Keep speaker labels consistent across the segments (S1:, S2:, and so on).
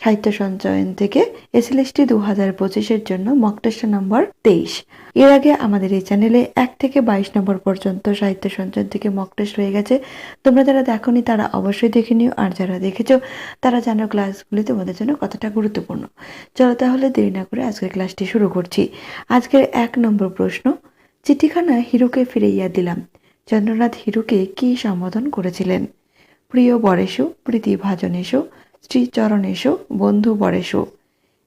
S1: সাহিত্য সঞ্চয়ন থেকে এসএলএসটি দু হাজার পঁচিশের জন্য মক টেস্ট নম্বর তেইশ। এর আগে আমাদের এই চ্যানেলে এক থেকে বাইশ নম্বর পর্যন্ত সাহিত্য সঞ্চয়ন থেকে মক টেস্ট হয়ে গেছে। তোমরা যারা দেখোনি, তারা অবশ্যই দেখে নিও। আর যারা দেখেছ, তারা জানো ক্লাসগুলি তোমাদের জন্য কতটা গুরুত্বপূর্ণ। চলো তাহলে দেরি না করে আজকের ক্লাসটি শুরু করছি। আজকের এক নম্বর প্রশ্ন, চিঠিখানা হিরোকে ফিরাইয়া দিলাম। চন্দ্রনাথ হিরুকে কি সম্বোধন করেছিলেন? প্রিয় বরেশু, প্রীতি ভাজনেশু শ্রীচরণেশু বন্ধু বরেশু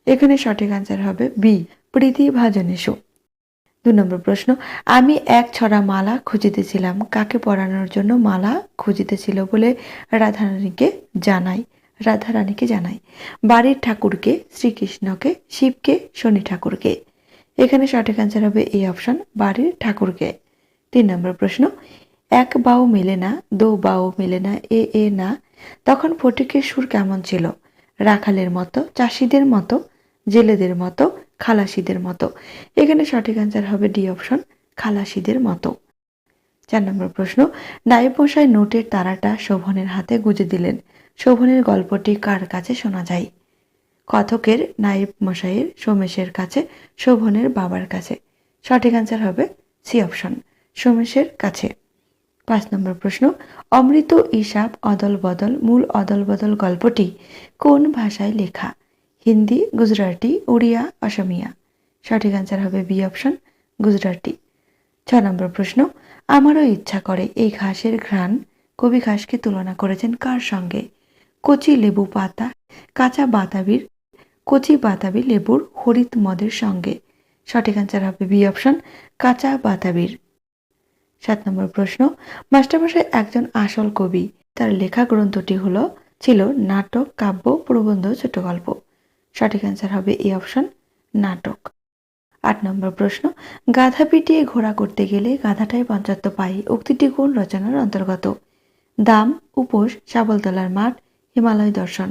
S1: এখানে সঠিক আনসার হবে বি প্রীতি ভাজনেশু দু নম্বর প্রশ্ন, আমি এক ছড়া মালা খুঁজিতেছিলাম, কাকে পরানোর জন্য মালা খুঁজিতেছিল বলে রাধারানীকে জানাই রাধারানীকে জানাই। বাড়ির ঠাকুরকে, শ্রীকৃষ্ণকে, শিবকে, শনি ঠাকুরকে। এখানে সঠিক আনসার হবে এই অপশন বাড়ির ঠাকুরকে। তিন নম্বর প্রশ্ন, এক বাউ মেলে না, দো বাউ মেলে না, এ এ, না তখন ফটিকের সুর কেমন ছিল? রাখালের মতো, চাষিদের মতো, জেলেদের মতো, খালাসিদের মতো। এখানে সঠিক অ্যান্সার হবে ডি অপশন, খালাসিদের মতো। চার নম্বর প্রশ্ন নায়েব মশাই নোটের তারাটা শোভনের হাতে গুজে দিলেন। শোভনের গল্পটি কার কাছে শোনা যায়? কথকের নায়েব মশাইয়ের সোমেশের কাছে, শোভনের বাবার কাছে। সঠিক অ্যান্সার হবে সি অপশন, সোমেশের কাছে। পাঁচ নম্বর প্রশ্ন, অমৃত ইসাব অদল বদল, মূল অদল বদল গল্পটি কোন ভাষায় লেখা? হিন্দি, গুজরাটি, উড়িয়া, অসমিয়া। সঠিক অ্যান্সার হবে বি অপশন গুজরাটি। ছ নম্বর প্রশ্ন, আমারও ইচ্ছা করে এই ঘাসের ঘ্রাণ, কবি ঘাসকে তুলনা করেছেন কার সঙ্গে? কচি লেবু পাতা, কাঁচা বাতাবির, কচি বাতাবি লেবুর হরিত মদের সঙ্গে। সঠিক অ্যান্সার হবে বি অপশন কাঁচা বাতাবির। সাত নম্বর প্রশ্ন, মাস্টারমশাই একজন আসল কবি। তার লেখা গ্রন্থটি হলো, ছিল নাটক, কাব্য, প্রবন্ধ ছোট গল্প সঠিক অ্যান্সার হবে এই অপশন নাটক। আট নম্বর প্রশ্ন, গাধা পিটিয়ে ঘোড়া করতে গেলে গাধাটাই পঞ্চাত্ত পাই, উক্তিটি কোন রচনার অন্তর্গত? দাম, উপোস, শাবলতলার মাঠ, হিমালয় দর্শন।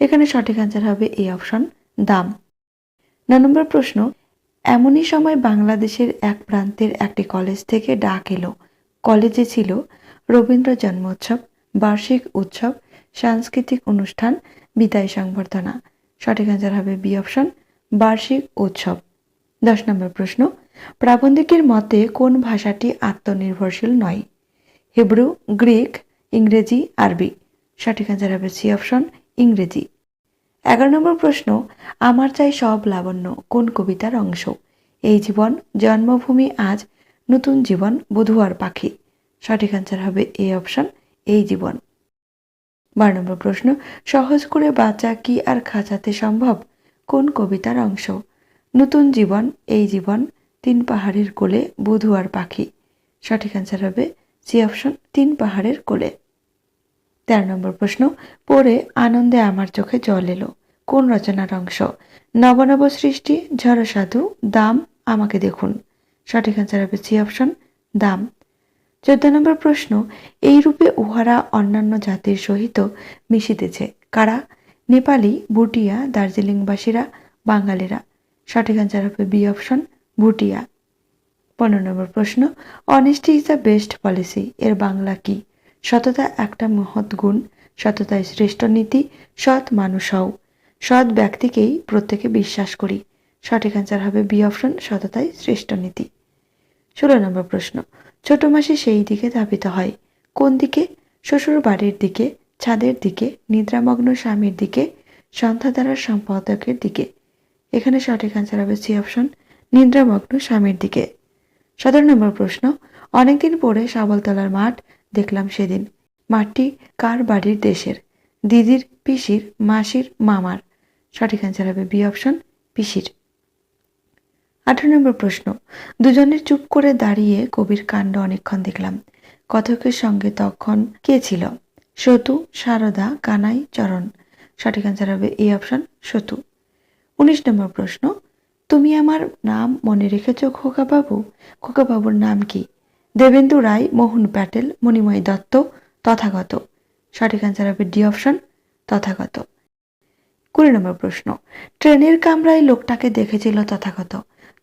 S1: এখানে সঠিক অ্যান্সার হবে এই অপশন দাম। ন নম্বর প্রশ্ন এমনই সময় বাংলাদেশের এক প্রান্তের একটি কলেজ থেকে ডাক এলো। কলেজে ছিল রবীন্দ্র জন্মোৎসব, বার্ষিক উৎসব, সাংস্কৃতিক অনুষ্ঠান, বিদায় সংবর্ধনা। সঠিক অ্যান্সার হবে বি অপশন বার্ষিক উৎসব। দশ নম্বর প্রশ্ন, প্রাবন্ধিকের মতে কোন ভাষাটি আত্মনির্ভরশীল নয়? হিব্রু, গ্রিক, ইংরেজি, আরবি। সঠিক অ্যান্সার হবে সি অপশন ইংরেজি। এগারো নম্বর প্রশ্ন, আমার চাই সব লাবণ্য, কোন কবিতার অংশ? এই জীবন, জন্মভূমি আজ, নতুন জীবন, বধুয়ার পাখি। সঠিক অ্যান্সার হবে এ অপশন এই জীবন। বারো নম্বর প্রশ্ন, সহজ করে বাঁচা কি আর খাঁচাতে সম্ভব? কোন কবিতার অংশ? নতুন জীবন, এই জীবন, তিন পাহাড়ের কোলে, বধুয়ার পাখি। সঠিক অ্যান্সার হবে সি অপশন তিন পাহাড়ের কোলে। তেরো নম্বর প্রশ্ন, পড়ে আনন্দে আমার চোখে জল এলো। কোন রচনার অংশ? নবনব সৃষ্টি, ঝড় সাধু, দাম, আমাকে দেখুন। সঠিক অ্যান্সার হবে সি অপশন দাম। চোদ্দ নম্বর প্রশ্ন, এই রূপে উহারা অন্যান্য জাতির সহিত মিশিতেছে কারা? নেপালি, ভুটিয়া, দার্জিলিংবাসীরা, বাঙালিরা। সঠিক অ্যান্সার হবে বি অপশন ভুটিয়া। পনেরো নম্বর প্রশ্ন honesty is the best policy এর বাংলা কি? সততা একটা মহৎ গুণ সততায় শ্রেষ্ঠ নীতি, সৎ মানুষ হও। সৎ ব্যক্তিকেই প্রত্যেকে বিশ্বাস করি। সঠিক অ্যান্সার হবে বি অপশন সততাই শ্রেষ্ঠ নীতি। ষোলো নম্বর প্রশ্ন, ছোট মাসি সেই দিকে ধাবিত হয়। কোন দিকে? শ্বশুর বাড়ির দিকে, ছাদের দিকে, নিদ্রামগ্ন স্বামীর দিকে সন্ধ্যাধারার সম্পাদকের দিকে। এখানে সঠিক অ্যান্সার হবে সি অপশন নিদ্রামগ্ন স্বামীর দিকে। সতেরো নম্বর প্রশ্ন, অনেকদিন পরে শাবলতলার মাঠ দেখলাম সেদিন। মাঠটি কার বাড়ির দেশের? দিদির, পিসির, মাসির, মামার। সঠিক অ্যান্সার হবে বি অপশন, পিসির। আঠারো নম্বর প্রশ্ন। দুজনের চুপ করে দাঁড়িয়ে কবির কাণ্ড অনেকক্ষণ দেখলাম। কথকের সঙ্গে তখন কে ছিল? সতু, সারদা, কানাই, চরণ। সঠিক অ্যান্সার হবে এই অপশন, সতু। উনিশ নম্বর প্রশ্ন। তুমি আমার নাম মনে রেখেছ খোকাবাবু? খোকাবাবুর নাম কি? দেবেন্দু রায়, মোহন প্যাটেল, মণিময় দত্ত, তথাগত। সঠিক অ্যান্সার হবে ডি অপশন তথাগত। কুড়ি নম্বর প্রশ্ন, ট্রেনের কামরায় লোকটাকে দেখেছিল তথাগত।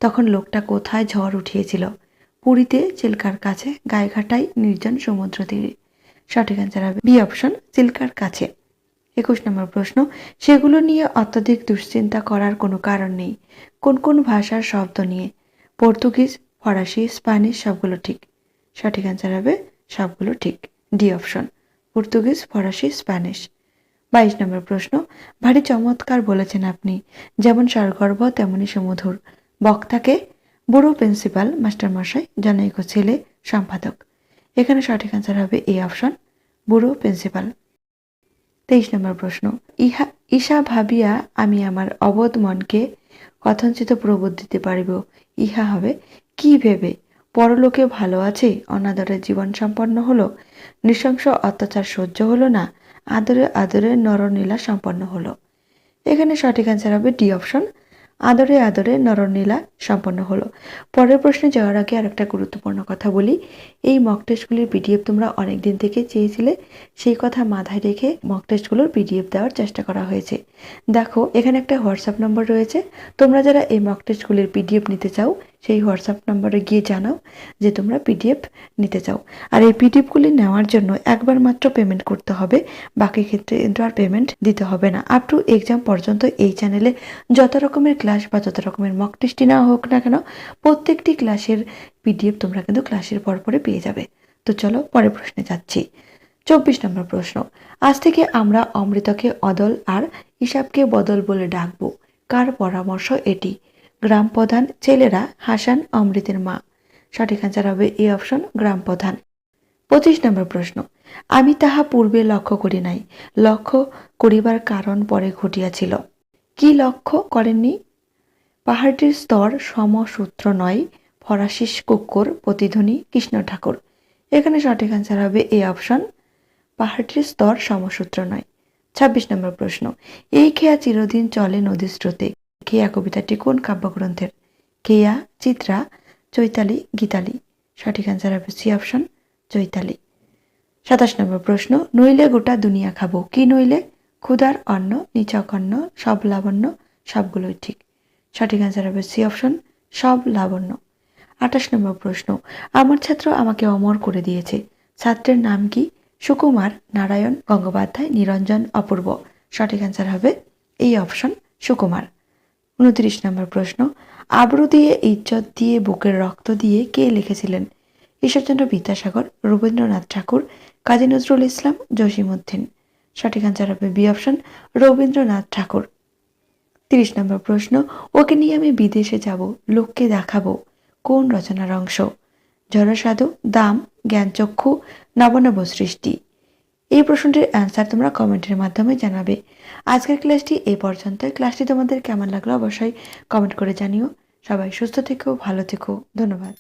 S1: তখন লোকটা কোথায় ঝড় উঠিয়েছিল? পুরীতে, চিল্কার কাছে, গায়েঘাটায়, নির্জন সমুদ্র তীরে। সঠিক অ্যান্সার হবে বি অপশন চিল্কার কাছে। একুশ নম্বর প্রশ্ন, সেগুলো নিয়ে অত্যধিক দুশ্চিন্তা করার কোনো কারণ নেই। কোন কোন ভাষার শব্দ নিয়ে? পর্তুগিজ, ফরাসি, স্প্যানিশ, সবগুলো ঠিক। সঠিক অ্যান্সার হবে সবগুলো ঠিক। ডি অপশন পর্তুগিজ ফরাসি স্প্যানিশ বাইশ নম্বর প্রশ্ন, ভারী চমৎকার বলেছেন আপনি। যেমন স্বরগর্ভ তেমনই সুমধুর। বক্তাকে বুড়ো প্রিন্সিপাল, মাস্টারমশাই, জনৈক ছেলে, সম্পাদক। এখানে সঠিক অ্যান্সার হবে এ অপশন বুড়ো প্রিন্সিপাল। তেইশ নম্বর প্রশ্ন, ইহা, ঈশা ভাবিয়া আমি আমার অবোধ মনকে কথঞ্চিত প্রবোধ দিতে পারিব। ইহা হবে, কি ভেবে পরলোকে ভালো আছে অনাদরে জীবন সম্পন্ন হলো, নৃশংস অত্যাচার সহ্য হলো না, আদরে আদরে নরনীলা সম্পন্ন হলো। এখানে সঠিক অ্যান্সার হবে ডি অপশন আদরে আদরে নরনীলা সম্পন্ন হলো। পরের প্রশ্নে যাওয়ার আগে আর একটা গুরুত্বপূর্ণ কথা বলি। এই মক টেস্টগুলির পিডিএফ তোমরা অনেক দিন থেকে চেয়েছিলে, সেই কথা মাথায় রেখে মক টেস্টগুলোর পিডিএফ দেওয়ার চেষ্টা করা হয়েছে। দেখো, এখানে একটা হোয়াটসঅ্যাপ নম্বর রয়েছে। তোমরা যারা এই মক টেস্টগুলির পিডিএফ নিতে চাও সেই হোয়াটসঅ্যাপ নম্বরে গিয়ে জানাও যে তোমরা পিডিএফ নিতে চাও। আর এই পিডিএফগুলি নেওয়ার জন্য একবার মাত্র পেমেন্ট করতে হবে। বাকি ক্ষেত্রে কিন্তু আর পেমেন্ট দিতে হবে না। আপ টু এক্সাম পর্যন্ত এই চ্যানেলে যত রকমের ক্লাস বা যত রকমের মক টেস্টই নেওয়া হোক না কেন, প্রত্যেকটি ক্লাসের পিডিএফ তোমরা কিন্তু ক্লাসের পর পরে পেয়ে যাবে। তো চলো পরের প্রশ্নে যাচ্ছি। চব্বিশ নম্বর প্রশ্ন। আজ থেকে আমরা অমৃতকে অদল আর হিসাবকে বদল বলে ডাকবো। কার পরামর্শ এটি? গ্রাম প্রধান ছেলেরা হাসান অমৃতের মা। সঠিক অ্যান্সার হবে এ অপশন গ্রাম প্রধান পঁচিশ নম্বর প্রশ্ন। আমি তাহা পূর্বে লক্ষ্য করি নাই। লক্ষ্য করিবার কারণ পরে ঘটিয়াছিল। কি লক্ষ্য করেননি? পাহাড়টির স্তর সমসূত্র নয়, ফরাসিস কুক্কুর প্রতিধ্বনি কৃষ্ণ ঠাকুর। এখানে সঠিক অ্যান্সার হবে এ অপশন পাহাড়টির স্তর সমসূত্র নয়। ছাব্বিশ নম্বর প্রশ্ন। এই খেয়া চিরদিন চলে নদীর স্রোতে খেয়া কবিতাটি কোন কাব্যগ্রন্থের। কেয়া, চিত্রা, চৈতালি, গীতালি। সঠিক অ্যান্সার হবে সি অপশন চৈতালি। সাতাশ নম্বর প্রশ্ন, নইলে গোটা দুনিয়া খাব। কি নইলে? ক্ষুধার অন্ন, নিচক অন্ন, সব লাবণ্য সবগুলোই ঠিক। সঠিক অ্যান্সার হবে সি অপশন সব লাবণ্য আঠাশ নম্বর প্রশ্ন, আমার ছাত্র আমাকে অমর করে দিয়েছে। ছাত্রের নাম কি? সুকুমার নারায়ণ গঙ্গোপাধ্যায়, নিরঞ্জন অপূর্ব। সঠিক অ্যান্সার হবে এই অপশন সুকুমার। উনত্রিশ নম্বর প্রশ্ন, আবরু দিয়ে ইজ্জত দিয়ে বুকের রক্ত দিয়ে কে লিখেছিলেন? ঈশ্বরচন্দ্র বিদ্যাসাগর, রবীন্দ্রনাথ ঠাকুর, কাজী নজরুল ইসলাম, জসিমউদ্দিন। সঠিক অ্যান্সার হবে বি অপশন রবীন্দ্রনাথ ঠাকুর। তিরিশ নম্বর প্রশ্ন, ওকে নিয়ে আমি বিদেশে যাব, লোককে দেখাবো, কোন রচনার অংশ? জড়সাধু, দাম, জ্ঞানচক্ষু নবনব সৃষ্টি। এই প্রশ্নটির অ্যান্সার তোমরা কমেন্টের মাধ্যমে জানাবে। আজকের ক্লাসটি এই পর্যন্ত ক্লাসটি তোমাদের কেমন লাগল অবশ্যই কমেন্ট করে জানিও। সবাই সুস্থ থেকো, ভালো থেকো। ধন্যবাদ।